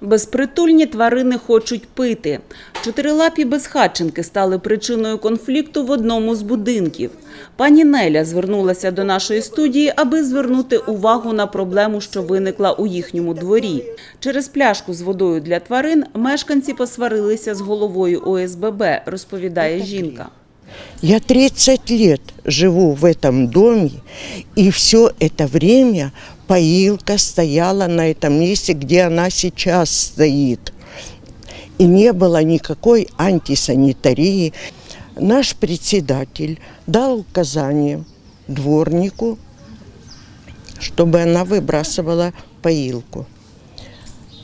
Безпритульні тварини хочуть пити. Чотирилапі безхатченки стали причиною конфлікту в одному з будинків. Пані Неля звернулася до нашої студії, аби звернути увагу на проблему, що виникла у їхньому дворі. Через пляшку з водою для тварин мешканці посварилися з головою ОСББ, розповідає жінка. Я 30 лет живу в этом доме, и все это время поилка стояла на этом месте, где она сейчас стоит. И не было никакой антисанитарии. Наш председатель дал указание дворнику, чтобы она выбрасывала поилку.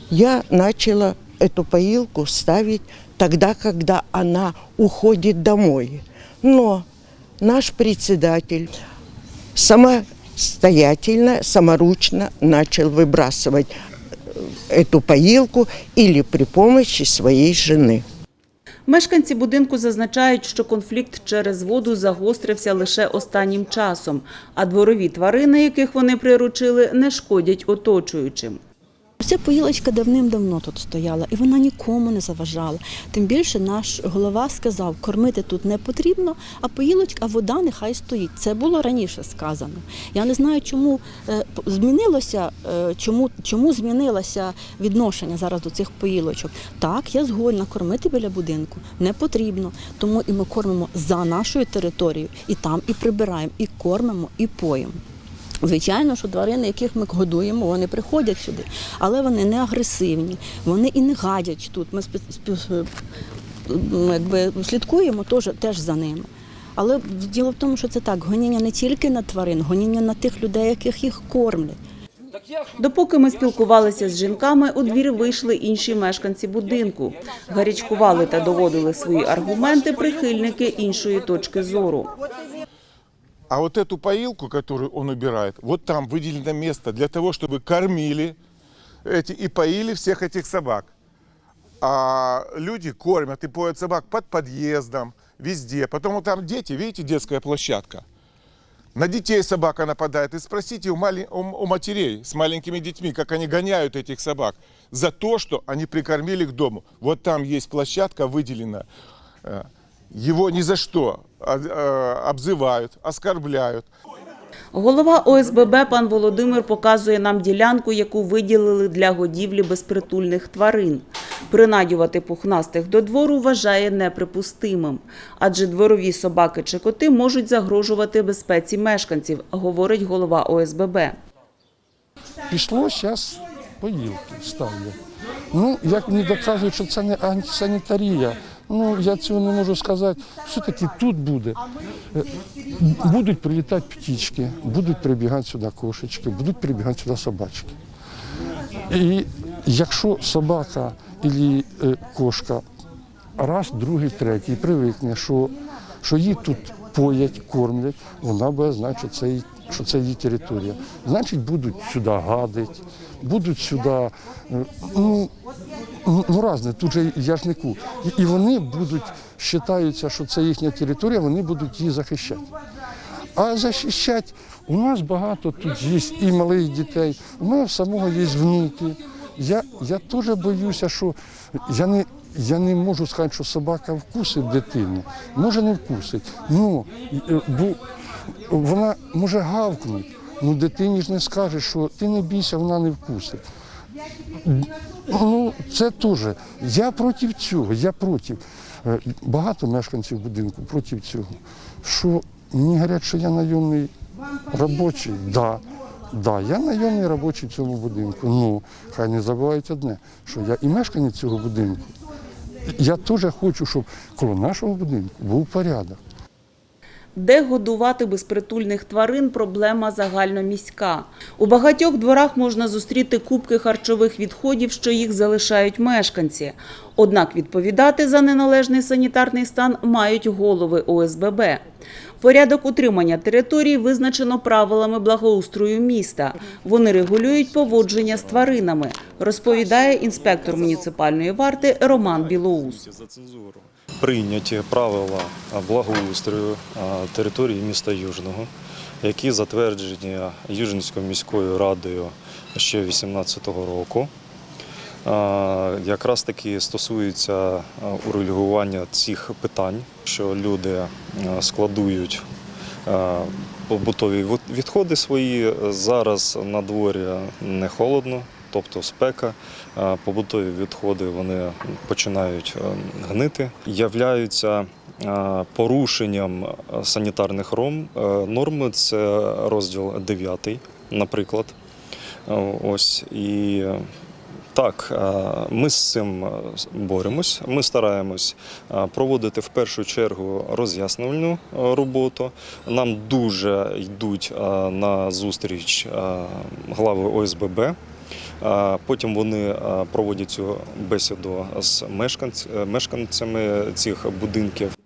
Я начала эту поилку ставить тогда, когда она уходит домой. Но наш председатель самостоятельно, саморучно начал выбрасывать э, эту поилку или при помощи своей жены. Мешканці будинку зазначають, що конфлікт через воду загострився лише останнім часом, а дворові тварини, яких вони приручили, не шкодять оточуючим. Ця поїлочка давним-давно тут стояла, і вона нікому не заважала. Тим більше наш голова сказав, кормити тут не потрібно, а поїлочка, а вода нехай стоїть. Це було раніше сказано. Я не знаю, чому е, змінилося, е, чому, чому змінилося відношення зараз до цих поїлочок. Так, я згодна, кормити біля будинку не потрібно. Тому і ми кормимо за нашою територією, і там і прибираємо, і кормимо, і поїмо. Звичайно, що тварини, яких ми годуємо, вони приходять сюди, але вони не агресивні, вони і не гадять тут. Ми якби слідкуємо теж, теж за ними. Але діло в тому, що це так: гоніння не тільки на тварин, гоніння на тих людей, яких їх кормлять. Допоки ми спілкувалися з жінками, у двір вийшли інші мешканці будинку. Гарячкували та доводили свої аргументи прихильники іншої точки зору. А вот эту поилку, которую он убирает, вот там выделено место для того, чтобы кормили эти, и поили всех этих собак. А люди кормят и поят собак под подъездом, везде. Потом вот там дети, видите, детская площадка. На детей собака нападает. И спросите у, мали- у- матерей с маленькими детьми, как они гоняют этих собак за то, что они прикормили к дому. Вот там есть площадка выделена. Э, Его ни за что а, э, обзывают, оскорбляют. Голова ОСББ пан Володимир показує нам ділянку, яку виділили для годівлі безпритульних тварин. Принадювати пухнастих до двору вважає неприпустимим, адже дворові собаки чи коти можуть загрожувати безпеці мешканців, говорить голова ОСББ. Пішло зараз поїлки ставлять. Ну, як мені доказують, що це не антисанітарія. Ну, я цього не можу сказати. Все-таки тут буде. Е, Будуть прилітати птічки, будуть прибігати сюди кошечки, будуть прибігати сюди собачки. І якщо собака або кошка раз, другий, третій привикне, що, що її тут поять, кормлять, вона буде знати, що це, її- територія. Значить, будуть сюди гадити, будуть сюди. е, Ну, ну, ну різне, тут же я ж не ку. І, і вони будуть, вважаються, що це їхня територія, вони будуть її захищати. А захищати у нас багато тут є і малих дітей. У мене самого є внуки. Я, я теж боюся, що я не, я не можу сказати, що собака вкусить дитину. Може не вкусить. Ну, е, бо вона може гавкнути. Ну дитині ж не скаже, що ти не бійся, вона не вкусить. Ну, це теж. Я проти цього, я проти. Е, Багато мешканців будинку проти цього. Що мені говорять, що я найомний робочий. Да, да, я найомний робочий в цьому будинку. Ну, хай не забувають одне, що я і мешканець цього будинку. Я теж хочу, щоб коло нашого будинку був порядок. Де годувати безпритульних тварин – проблема загальноміська. У багатьох дворах можна зустріти кубки харчових відходів, що їх залишають мешканці. Однак відповідати за неналежний санітарний стан мають голови ОСББ. Порядок утримання території визначено правилами благоустрою міста. Вони регулюють поводження з тваринами, розповідає інспектор муніципальної варти Роман Білоус. Прийняті правила благоустрою території міста Южного, які затверджені Южницькою міською радою ще 2018 року. якраз таки стосується урегулювання цих питань, що люди складують побутові відходи свої. Зараз на дворі не холодно, тобто спека. Побутові відходи вони починають е, гнити, являються е, порушенням санітарних е, норм. Це розділ 9, наприклад. Е, Ось і е, так, е, ми з цим е, боремось. Ми стараємось е, проводити в першу чергу роз'яснювальну е, роботу. Нам дуже йдуть е, на зустріч е, глави ОСББ. Потім вони проводять цю бесіду з е, мешканцями цих будинків.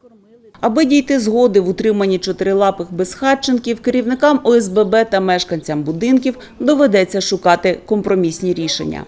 Аби дійти згоди в утриманні чотирилапих безхатченків, керівникам ОСББ та мешканцям будинків доведеться шукати компромісні рішення.